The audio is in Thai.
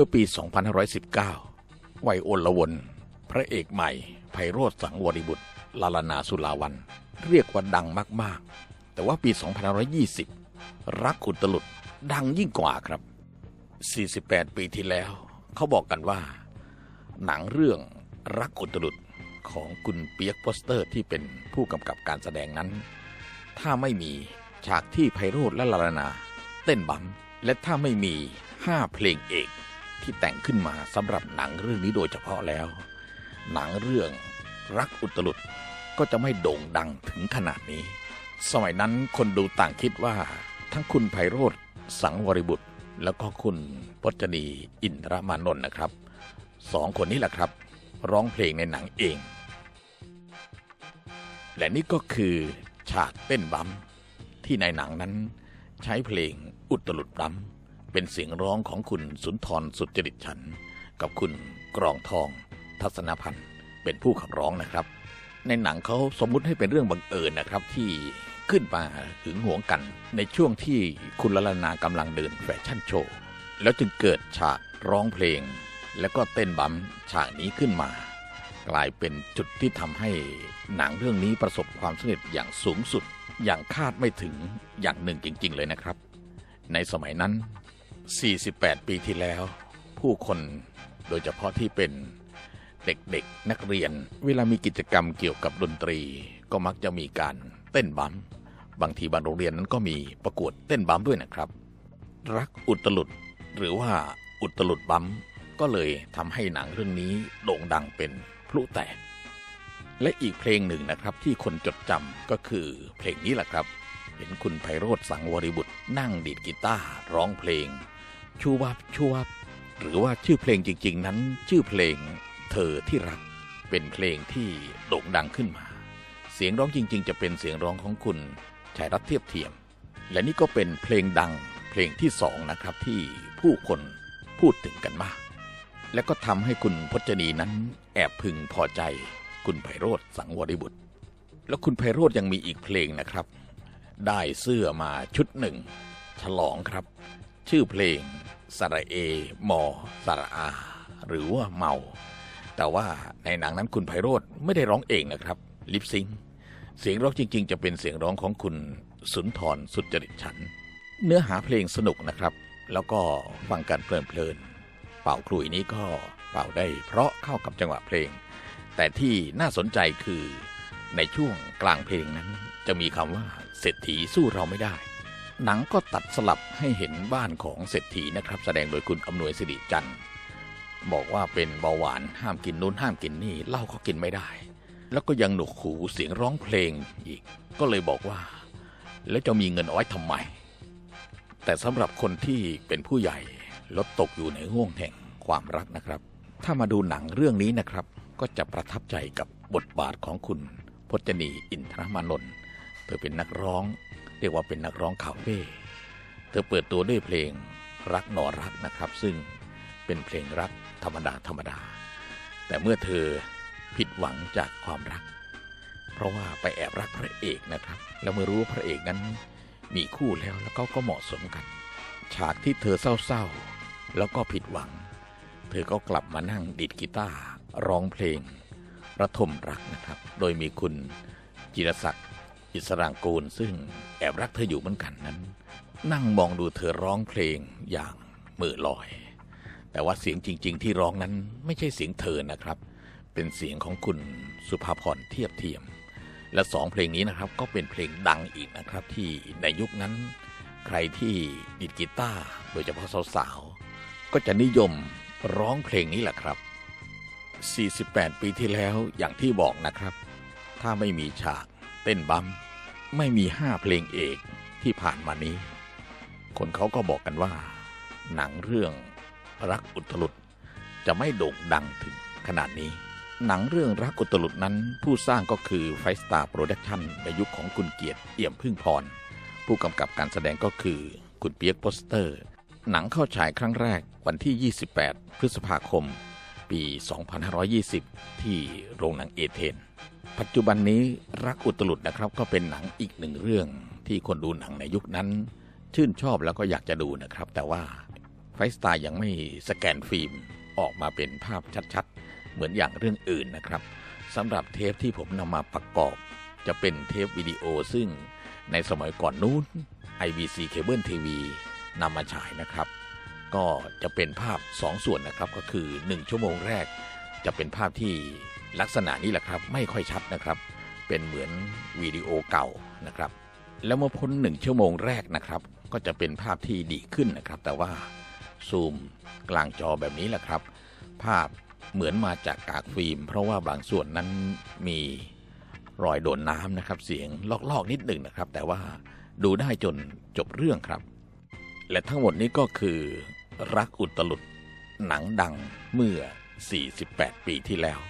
มื่อปี 2519 วัยโอลวน พระเอกใหม่ ไพโรธสังวริบุตร ลาลานาสุลาวัน เรียกว่าดังมากๆ แต่ว่าปี 2520 รักอุตลุดดังยิ่งกว่าครับ 48 ปีที่แล้ว เขาบอกกันว่า หนังเรื่องรักอุตลุดของคุณเปียกโปสเตอร์ที่เป็นผู้กำกับการแสดงนั้น ถ้าไม่มีฉากที่ไพโรธและลาลานา เต้นบัมและถ้าไม่มีห้าเพลงเอก ที่แต่งขึ้นมาสำหรับหนังเรื่องนี้โดยเฉพาะแล้ว หนังเรื่องรักอุตลุดก็จะไม่โด่งดังถึงขนาดนี้ สมัยนั้นคนดูต่างคิดว่า ทั้งคุณไพโรธสังวริบุตร แล้วก็คุณพจนีอินทรมานนท์นะครับสองคนนี้แหละครับ ร้องเพลงในหนังเอง และนี่ก็คือฉากเต้นบัมที่ในหนังนั้นใช้เพลงอุตลุดบัม เป็นเสียงร้องของคุณสุนทรสุจริตฉัน กับคุณกรองทอง ทัศนพันธ์เป็นผู้ขับร้องนะครับ ในหนังเขาสมมุติให้เป็นเรื่องบังเอิญนะครับที่ขึ้นมาหึงหวงกัน ในช่วงที่คุณละลานากำลังเดินแฟชั่นโชว์ แล้วจึงเกิดฉากร้องเพลง แล้วก็เต้นบัมฉากนี้ขึ้นมา กลายเป็นจุดที่ทำให้หนังเรื่องนี้ประสบความสำเร็จอย่างสูงสุด อย่างคาดไม่ถึงอย่างหนึ่งจริง ๆ เลยนะครับ ในสมัยนั้น 48 ปีที่แล้ว ผู้คนโดยเฉพาะที่เป็นเด็กๆนักเรียน เวลามีกิจกรรมเกี่ยวกับดนตรี ก็มักจะมีการเต้นบัมบางทีบางโรงเรียนนั้นก็มีประกวดเต้นบัมด้วยนะครับ รักอุตลุดหรือว่าอุตลุดบัมก็เลยทำให้หนังเรื่องนี้โด่งดังเป็นพลุแตก และอีกเพลงหนึ่งนะครับที่คนจดจำก็คือเพลงนี้แหละครับ เห็นคุณไพโรธสังวริบุตรนั่งดีดกีตาร์ร้องเพลง ชูวับชูวับหรือว่าชื่อเพลงจริง ๆ นั้น ชื่อเพลงเธอที่รัก เป็นเพลงที่โด่งดังขึ้นมา เสียงร้องจริง ๆ จะเป็นเสียงร้องของคุณชัยรัตเทียบเทียม และนี่ก็เป็นเพลงดังเพลงที่สองนะครับที่ผู้คนพูดถึงกันมาก และก็ทำให้คุณพจนีนั้นแอบพึงพอใจ คุณไพโรธสังวริบุตร แล้วคุณไพโรธยังมีอีกเพลงนะครับ ได้เสื้อมาชุดหนึ่ง ฉลองครับ ชื่อเพลงสระเอมอสระอา หรือว่าเมา แต่ว่าในหนังนั้นคุณไพโรธไม่ได้ร้องเองนะครับ ลิปซิงเสียงร้องจริง ๆ จะเป็นเสียงร้องของคุณสุนทรสุจริตฉัน เนื้อหาเพลงสนุกนะครับ แล้วก็ฟังกันเพลินๆเป่าคลุยนี้ก็เป่าได้เพราะเข้ากับจังหวะเพลง แต่ที่น่าสนใจคือในช่วงกลางเพลงนั้น จะมีคำว่าเศรษฐีสู้เราไม่ได้ หนังก็ตัดสลับให้เห็นบ้านของเศรษฐีนะครับ แสดงโดยคุณอำนวยสิริจันทร์บอกว่าเป็นเบาหวานห้ามกินนู้นห้ามกินนี่เหล้าก็กินไม่ได้ แล้วก็ยังหนวกหูเสียงร้องเพลงอีก ก็เลยบอกว่า แล้วจะมีเงินเอาไว้ทำไม แต่สำหรับคนที่เป็นผู้ใหญ่ลดตกอยู่ในห่วงแห่งความรักนะครับ ถ้ามาดูหนังเรื่องนี้นะครับ ก็จะประทับใจกับบทบาทของคุณพจนีอินทรมานนท์เธอเป็นนักร้อง เรียกว่าเป็นนักร้องคาเฟ่เธอเปิดตัวด้วยเพลงรักหนอรักนะครับ ซึ่งเป็นเพลงรักธรรมดาธรรมดา แต่เมื่อเธอผิดหวังจากความรัก เพราะว่าไปแอบรักพระเอกนะครับ แล้วเมื่อรู้ว่าพระเอกนั้นมีคู่แล้วแล้วก็ก็เหมาะสมกัน ฉากที่เธอเศร้าๆแล้วก็ผิดหวัง เธอก็กลับมานั่งดีดกีตาร์ร้องเพลงระทมรักนะครับ โดยมีคุณจิรศักดิ์ อิสรางกูลซึ่งแอบรักเธออยู่เหมือนกันนั้น นั่งมองดูเธอร้องเพลงอย่างมือลอย แต่ว่าเสียงจริง ๆ ที่ร้องนั้นไม่ใช่เสียงเธอนะครับ เป็นเสียงของคุณสุภาพรเทียบเทียม และสองเพลงนี้นะครับก็เป็นเพลงดังอีกนะครับที่ในยุคนั้น ใครที่ดีดกีตาร์โดยเฉพาะสาวๆก็จะนิยมร้องเพลงนี้แหละครับ 48 ปีที่แล้วอย่างที่บอกนะครับ ถ้าไม่มีฉาก เต้นบัมไม่มีห้าเพลงเอกที่ผ่านมานี้ คนเขาก็บอกกันว่า หนังเรื่องรักอุตลุดจะไม่โด่งดังถึงขนาดนี้ หนังเรื่องรักอุตลุดนั้นผู้สร้างก็คือไฟสตาร์โปรดักชั่นในยุคของคุณเกียรติเอี่ยมพึ่งพร ผู้กำกับการแสดงก็คือคุณเปียกโปสเตอร์ หนังเข้าฉายครั้งแรกวันที่ 28 พฤษภาคม ปี 2520 ที่โรงหนังเอเธน ปัจจุบันนี้รักอุตลุดนะครับ ก็เป็นหนังอีกหนึ่งเรื่องที่คนดูหนังในยุคนั้น ชื่นชอบแล้วก็อยากจะดูนะครับ แต่ว่าไฟสไตล์ยังไม่สแกนฟิล์มออกมาเป็นภาพชัดๆ เหมือนอย่างเรื่องอื่นนะครับสำหรับเทปที่ผมนำมาประกอบ จะเป็นเทปวิดีโอซึ่งในสมัยก่อนนู้น IBC Cable TV นำมาฉายนะครับ ก็จะเป็นภาพ 2 ส่วนนะครับก็คือ 1 ชั่วโมงแรก จะเป็นภาพที่ลักษณะนี้แหละครับ ไม่ค่อยชัดนะครับ เป็นเหมือนวิดีโอเก่านะครับ แล้วเมื่อพ้นหนึ่งชั่วโมงแรกนะครับ ก็จะเป็นภาพที่ดีขึ้นนะครับ แต่ว่าซูมกลางจอแบบนี้แหละครับ ภาพเหมือนมาจากกากฟิล์ม เพราะว่าบางส่วนนั้นมีรอยโดนน้ำนะครับ เสียงลอกๆนิดหนึ่งนะครับ แต่ว่าดูได้จนจบเรื่องครับ และทั้งหมดนี้ก็คือ รักอุตลุดหนังดังเมื่อ 48 ปีที่แล้ว